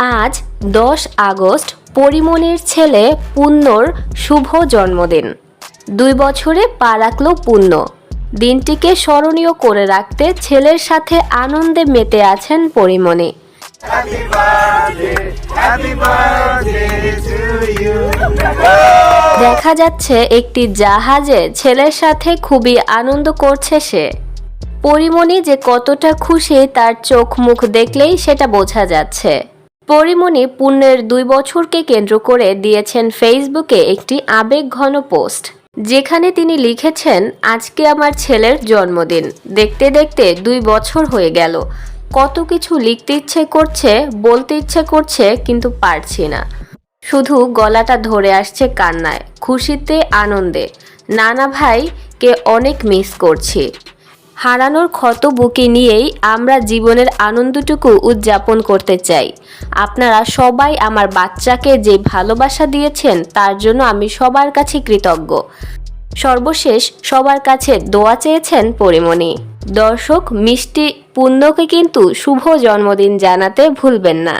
আজ দশ আগস্ট পরিমণির ছেলে পুণ্যর শুভ জন্মদিন। দুই বছরে পা রাখল পুণ্য। দিনটিকে স্মরণীয় করে রাখতে ছেলের সাথে আনন্দে মেতে আছেন পরিমণি। দেখা যাচ্ছে একটি জাহাজে ছেলের সাথে খুবই আনন্দ করছে সে। পরিমণি যে কতটা খুশি তার চোখ মুখ দেখলেই সেটা বোঝা যাচ্ছে। পরিমণি পুণ্যের দুই বছরকে কেন্দ্র করে দিয়েছেন ফেসবুকে একটি আবেগ ঘন পোস্ট, যেখানে তিনি লিখেছেন, আজকে আমার ছেলের জন্মদিন। দেখতে দেখতে দুই বছর হয়ে গেল। কত কিছু লিখতে ইচ্ছে করছে, বলতে ইচ্ছে করছে, কিন্তু পারছি না। শুধু গলাটা ধরে আসছে কান্নায়, খুশিতে, আনন্দে। নানা ভাইকে অনেক মিস করছি। হারানোর ক্ষত বুকে নিয়েই আমরা জীবনের আনন্দটুকু উদযাপন করতে চাই। আপনারা সবাই আমার বাচ্চাকে যে ভালোবাসা দিয়েছেন, তার জন্য আমি সবার কাছে কৃতজ্ঞ। সর্বশেষ, সবার কাছে দোয়া চেয়েছেন পরিমণি। দর্শক, মিষ্টি পুণ্যকে কিন্তু শুভ জন্মদিন জানাতে ভুলবেন না।